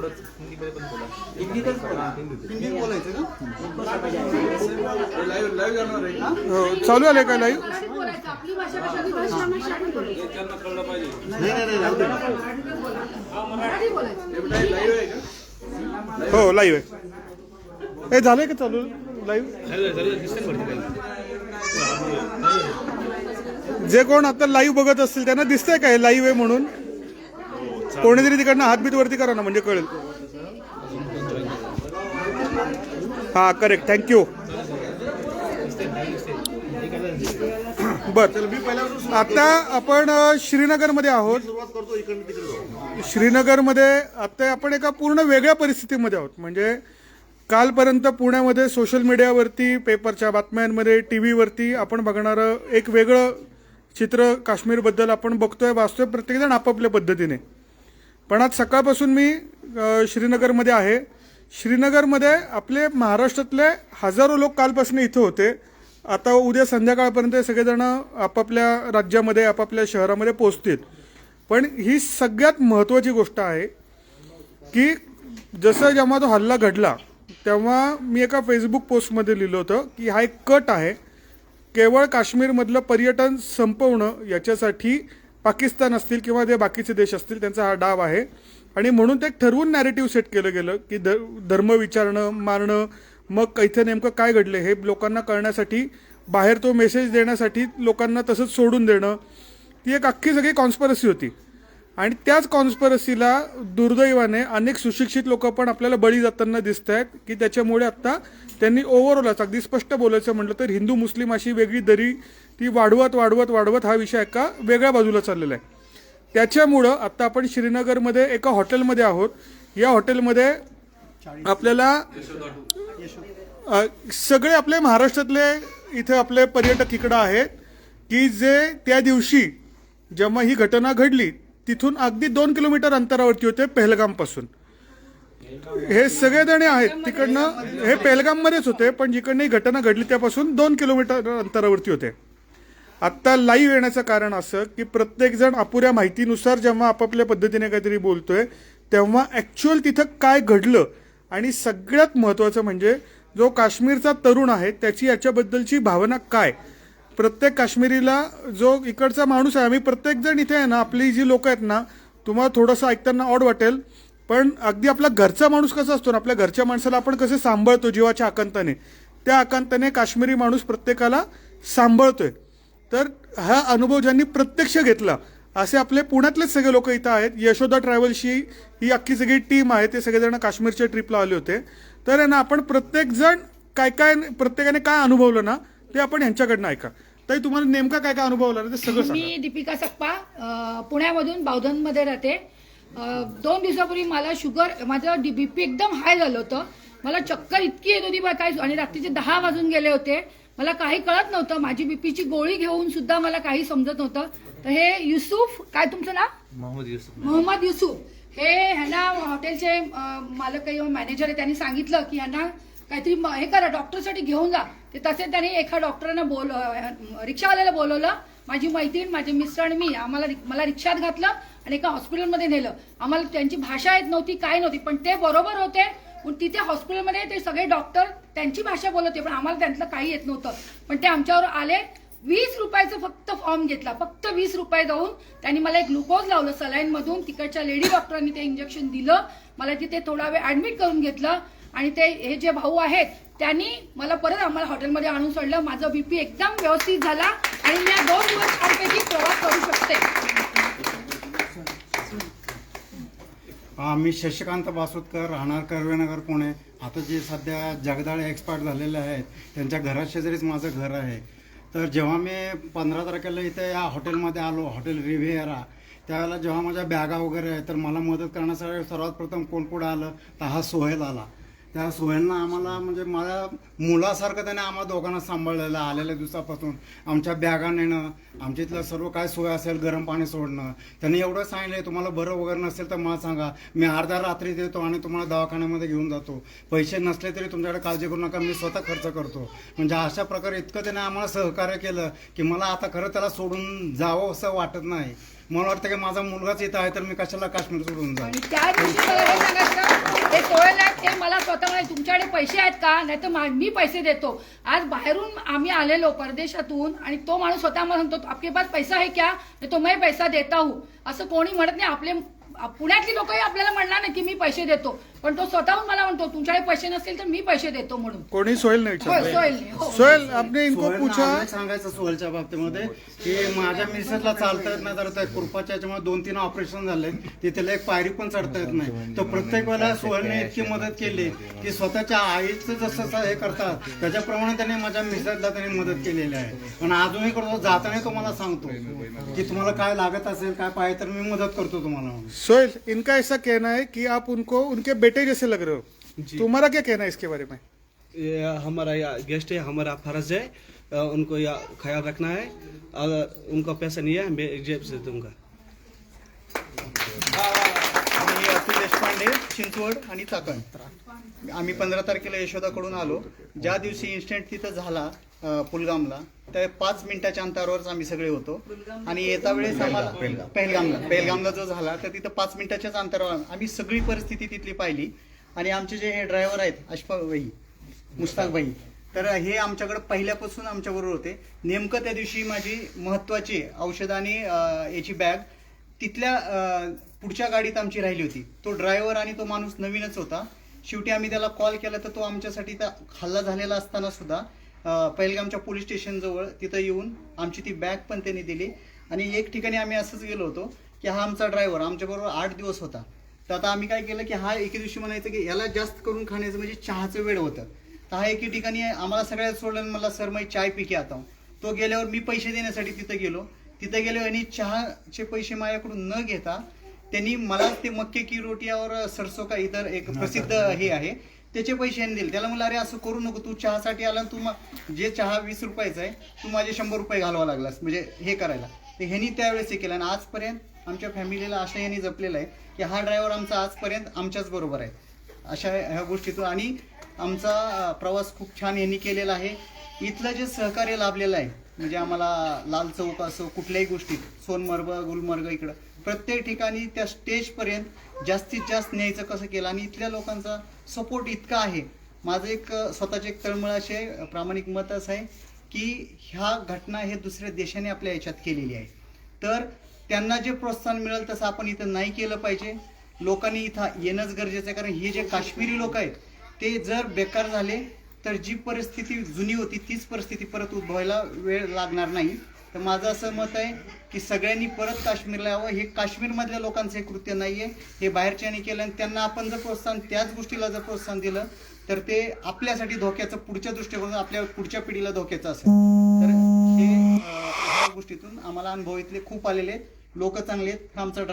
थोडं हिंदीमध्ये पण बोला. हिंदीतच बोला. हिंदीत बोलायचं का? लाईव्ह लाईव्ह जाणार आहे हो, चालू आले का लाईव्ह? आपली भाषा कशाची भाषा नाही नाही नाही आहे का हो लाईव्ह आहे. हे झालंय का चालू? लाईव्ह? जे कोण आता लाईव्ह बघत असतील त्यांना दिसतंय का हे लाईव्ह आहे म्हणून? कोणीतरी तिकडनं हातबीत वरती करा ना म्हणजे कळेल. हा करेक्ट थँक्यू बर. आता आपण श्रीनगरमध्ये आहोत. श्रीनगरमध्ये आता आपण एका पूर्ण वेगळ्या परिस्थितीमध्ये आहोत. म्हणजे कालपर्यंत पुण्यामध्ये सोशल मीडियावरती पेपरच्या बातम्यांमध्ये टी व्हीवरती आपण बघणारं एक वेगळं चित्र काश्मीरबद्दल आपण बघतोय वाचतोय प्रत्येकजण आपापल्या पद्धतीने. पण आज सकाळपासून मी श्रीनगरमध्ये आहे. श्रीनगरमध्ये आपले महाराष्ट्रातले हजारो लोक कालपासून इथं होते. आता उद्या संध्याकाळपर्यंत सगळेजण आपापल्या राज्यामध्ये आपापल्या शहरामध्ये पोहोचतील. पण ही सगळ्यात महत्त्वाची गोष्ट आहे की जसं जेव्हा तो हल्ला घडला तेव्हा मी एका फेसबुक पोस्टमध्ये लिहिलं होतं की हा एक कट आहे. केवळ काश्मीरमधलं पर्यटन संपवणं याच्यासाठी पाकिस्तान असतील किंवा जे बाकीचे देश असतील त्यांचा हा डाव आहे. आणि म्हणून ते ठरवून नॅरेटिव्ह सेट केलं गेलं की ध धर्म विचारणं मारणं मग इथे नेमकं काय घडलं हे लोकांना कळण्यासाठी बाहेर तो मेसेज देण्यासाठी लोकांना तसंच सोडून देणं ती एक अख्खी सगळी कॉन्स्परसी होती. आणि त्याच कॉन्स्परसीला दुर्दैवाने अनेक सुशिक्षित लोक पण आपल्याला बळी जाताना दिसत आहेत की त्याच्यामुळे आत्ता त्यांनी ओव्हरऑलच अगदी स्पष्ट बोलायचं म्हटलं तर हिंदू मुस्लिम अशी वेगळी दरी ती वाढवत वाढवत वाढवत हा विषय एका वेगळ्या बाजूला चाललेला आहे. त्याच्यामुळं आत्ता आपण श्रीनगरमध्ये एका हॉटेलमध्ये आहोत. या हॉटेलमध्ये आपल्याला सगळे आपले महाराष्ट्रातले इथे आपले पर्यटक इकडं आहेत की जे त्या दिवशी जेव्हा ही घटना घडली तिथून अगदी दोन किलोमीटर अंतरावरती होते पहलगामपासून. हे सगळेजण आहेत तिकडनं हे पहलगाममध्येच होते पण जिकडनं ही घटना घडली त्यापासून दोन किलोमीटर अंतरावरती होते. आत्ता लाईव्ह येण्याचं कारण असं की प्रत्येकजण अपुऱ्या माहितीनुसार जेव्हा आपापल्या पद्धतीने काहीतरी बोलतोय तेव्हा ॲक्च्युअल तिथं काय घडलं आणि सगळ्यात महत्त्वाचं म्हणजे जो काश्मीरचा तरुण आहे त्याची याच्याबद्दलची भावना काय? प्रत्येक काश्मीरीला जो इकडचा माणूस आहे आम्ही प्रत्येकजण इथे आहे ना आपली जी लोकं आहेत ना तुम्हाला थोडंसं ऐकताना ऑड वाटेल पण अगदी आपला घरचा माणूस कसा असतो ना आपल्या घरच्या माणसाला आपण कसे सांभाळतो जीवाच्या आकांताने त्या आकांताने काश्मीरी माणूस प्रत्येकाला सांभाळतोय. तर हा अनुभव ज्यांनी प्रत्यक्ष घेतला असे आपले पुण्यातलेच सगळे लोक इथं आहेत. यशोदा ट्रॅव्हल्सची ही अख्खी सगळी टीम आहे. ते सगळेजण काश्मीरच्या ट्रिपला आले होते. तर आहे ना आपण प्रत्येकजण काय काय प्रत्येकाने काय अनुभवलं ना ते आपण ह्यांच्याकडनं ऐका. ताई तुम्हाला नेमका काय काय अनुभवलं ना ते सगळं सांगा. मी दीपिका सप्पा पुण्यामधून बावधनमध्ये राहते. दोन दिवसापूर्वी मला शुगर माझं बीपी एकदम हाय झालं होतं. मला चक्कर इतकी येत होती काय आणि रात्रीचे दहा वाजून गेले होते. मला काही कळत नव्हतं. माझी बीपीची गोळी घेऊन सुद्धा मला काही समजत नव्हतं. तर हे युसुफ काय तुमचं नाव? मोहम्मद युसुफ. मोहम्मद युसुफ. हे ह्यांना हॉटेलचे मालक किंवा मॅनेजर आहे त्यांनी सांगितलं की ह्यांना काहीतरी हे करा डॉक्टरसाठी घेऊन जा. ते तसे त्यांनी एका डॉक्टरांना बोल रिक्षावाल्याला बोलवलं. माझी मैत्रीण माझे मिस्टर आणि मी आम्हाला मला रिक्षात घातलं आणि एका हॉस्पिटलमध्ये नेलं. आम्हाला त्यांची भाषा येत नव्हती काय नव्हती पण ते बरोबर होते. पण तिथे हॉस्पिटलमध्ये ते सगळे डॉक्टर त्यांची भाषा बोलत होते पण आम्हाला त्यांतलं काही येत नव्हतं. पण ते आमच्यावर आले वीस रुपयाचं फक्त फॉर्म घेतला फक्त वीस रुपये जाऊन त्यांनी मला एक ग्लुकोज लावलं सलाईन मधून तिकडच्या लेडी डॉक्टरांनी ते इंजेक्शन दिलं. मला तिथे थोडा वेळ ऍडमिट करून घेतलं आणि ते हे जे भाऊ आहेत त्यांनी मला परत आम्हाला हॉटेलमध्ये आणून सोडलं. माझं बीपी एकदम व्यवस्थित झाला आणि मी दोन दिवस छानपैकी प्रवास करू शकते. मी शशिकांत बासुतकर राहणार कर्वेनगर पुणे. आता जे सध्या जगदाळे एक्सपार्ट झालेले आहेत त्यांच्या घराशेजारीच माझं घर आहे. तर जेव्हा मी पंधरा तारखेला इथे या हॉटेलमध्ये आलो हॉटेल रिव्हिएरा त्यावेळेला जेव्हा माझ्या बॅगा वगैरे आहे तर मला मदत करण्यासाठी सर्वात प्रथम कोण कोण आलं तर हा सोहेल आला. त्या सोयांना आम्हाला म्हणजे माझ्या मुलासारखं त्याने आम्हाला दोघांना सांभाळलेलं आलेल्या दिवसापासून आमच्या बॅगा नेणं आमच्या इथलं सर्व काय सोय असेल गरम पाणी सोडणं. त्यांनी एवढं सांगितलं तुम्हाला बरं वगैरे नसेल तर मला सांगा. मी अर्धा रात्री देतो आणि तुम्हाला दवाखान्यामध्ये घेऊन जातो. पैसे नसले तरी तुमच्याकडे काळजी करू नका मी स्वतः खर्च करतो. म्हणजे अशा प्रकारे इतकं त्याने आम्हाला सहकार्य केलं की मला आता खरं त्याला सोडून जावं असं वाटत नाही. मला वाटतं की माझा मुलगाच येत आहे तर मी कशाला काश्मीर सोडून जाऊ? आणि त्या दिवशी मला हे मला स्वतः म्हणाले, तुमच्याकडे पैसे आहेत का? नाही तर मी पैसे देतो. आज बाहेरून आम्ही आलेलो परदेशातून आणि तो माणूस स्वतः मला म्हणतो आपके पास पैसा आहे क्या? तो मैं पैसा देता हूँ. असं कोणी म्हणत नाही. आपले पुण्यातली लोकही आपल्याला म्हणणार नाही की मी पैसे देतो. पण तो स्वतःहून मला म्हणतो तुमच्याकडे पैसे नसतील तर मी पैसे देतो म्हणून. कोणी सोहेल नाही विचारलं हो. सोहेल आपने इनको सोहेलनं पूछा? आम्हाला सांगायचं सोहेलच्या बाबतीमध्ये की माझ्या मिसेसला चालता येत नाही तर याच्यामुळे दोन तीन ऑपरेशन झाले. ते त्याला एक पायरी पण चढता येत नाही. तर प्रत्येक वेळेला सोहेलने इतकी मदत केली की स्वतःच्या आईचं जसं स- हे करतात त्याच्याप्रमाणे त्याने माझ्या मिसेसला त्याने मदत केलेली आहे. पण अजूनही करतो जाताना तुम्हाला सांगतो की तुम्हाला काय लागत असेल काय पाहिजे तर मी मदत करतो तुम्हाला. म्हणून. सोहेल इनका ऐसा कहना है कि आप उनको उनके बेटे जैसे लग रहे हो। तुम्हारा क्या कहना है इसके बारे में? ये हमारा या गेस्ट है हमारा फर्ज है उनको या ख्याल रखना है। अगर उनका पैसा नहीं है मैं जेब से दूंगा। अतुल देशपांडे चिंचवड आणि चाकण. आम्ही पंधरा तारखेला यशोदाकडून आलो. ज्या दिवशी इन्स्टंट तिथं झाला पुलगामला. त्या पाच मिनिटाच्या अंतरावरच आम्ही सगळे होतो. आणि येता वेळेस आम्हाला पहलगामला. पहलगामला जो झाला तर तिथं पाच मिनिटाच्याच अंतरावर आम्ही. सगळी परिस्थिती तिथली पाहिली. आणि आमचे जे हे ड्रायव्हर आहेत अशफाक भाई मुस्ताक भाई तर हे आमच्याकडे पहिल्यापासून आमच्याबरोबर होते. नेमकं त्या दिवशी माझी महत्वाची औषध आणि याची बॅग तिथल्या पुढच्या गाडीत आमची राहिली होती. तो ड्रायव्हर आणि तो माणूस नवीनच होता. शेवटी आम्ही त्याला कॉल केला तर तो आमच्यासाठी त्या हल्ला झालेला असताना सुद्धा पहिलगामच्या पोलीस स्टेशनजवळ तिथं येऊन आमची ती बॅग पण त्यांनी दिली. आणि एक ठिकाणी आम्ही असंच गेलो होतो की हा आमचा ड्रायव्हर आमच्याबरोबर आठ दिवस होता. तर आता आम्ही काय केलं की हा एके दिवशी म्हणायचं की याला जास्त करून खाण्याचं म्हणजे चहाचं वेळ होतं. तर हा एके ठिकाणी आम्हाला सगळ्यात सोडलं आणि मला सर मी चाय पी के आता. हूं." तो गेल्यावर मी पैसे देण्यासाठी तिथं गेलो. तिथं गेल्यावर यांनी चहाचे पैसे माझ्याकडून न घेता त्यांनी मला ते मक्के की रोटी और सरसो का इतर एक प्रसिद्ध हे आहे. त्याचे पैसे यांनी दिले. त्याला म्हणलं अरे असं करू नको तू चहासाठी आला आणि तू मग जे चहा वीस रुपयाचा आहे तू माझे शंभर रुपये घालवा लागलास म्हणजे हे करायला. तर ह्यांनी त्यावेळेस हे केलं आणि आजपर्यंत आमच्या फॅमिलीला अशा ह्यांनी जपलेलं आहे की हा ड्रायव्हर आमचा आजपर्यंत आमच्याच बरोबर आहे. अशा ह्या गोष्टीतून आणि आमचा प्रवास खूप छान यांनी केलेला आहे. इथलं जे सहकार्य लाभलेलं आहे म्हणजे आम्हाला लाल चौक असो कुठल्याही गोष्टीत सोनमर्ग गुलमर्ग इकडं प्रत्येक ठिकाणी त्या स्टेजपर्यंत जास्तीत जास्त न्यायचं कसं केलं? आणि इथल्या लोकांचा सपोर्ट इतका आहे. माझं एक स्वतःचे एक तळमळ असे प्रामाणिक मत असं आहे की ह्या घटना हे दुसऱ्या देशाने आपल्या याच्यात केलेली आहे. तर त्यांना जे प्रोत्साहन मिळेल तसं आपण इथं नाही केलं पाहिजे. लोकांनी इथं येणंच गरजेचं आहे. कारण हे जे काश्मीरी लोक आहेत ते जर बेकार झाले तर जी परिस्थिती जुनी होती तीच परिस्थिती परत उद्भवायला वेळ लागणार नाही. तर माझं असं मत आहे की सगळ्यांनी परत काश्मीरला यावं. हे काश्मीरमधल्या लोकांचं हे कृत्य नाही आहे हे बाहेरच्यानी केलं आणि त्यांना आपण जर प्रोत्साहन त्याच गोष्टीला जर प्रोत्साहन दिलं तर ते आपल्यासाठी धोक्याचं पुढच्या दृष्टिकोनातून आपल्या पुढच्या पिढीला धोक्याचं असेल. तर हे ह्या गोष्टीतून आम्हाला अनुभव इथले खूप आलेले आहेत. लोक चांगले आहेत. आमचा ड्रायव्हर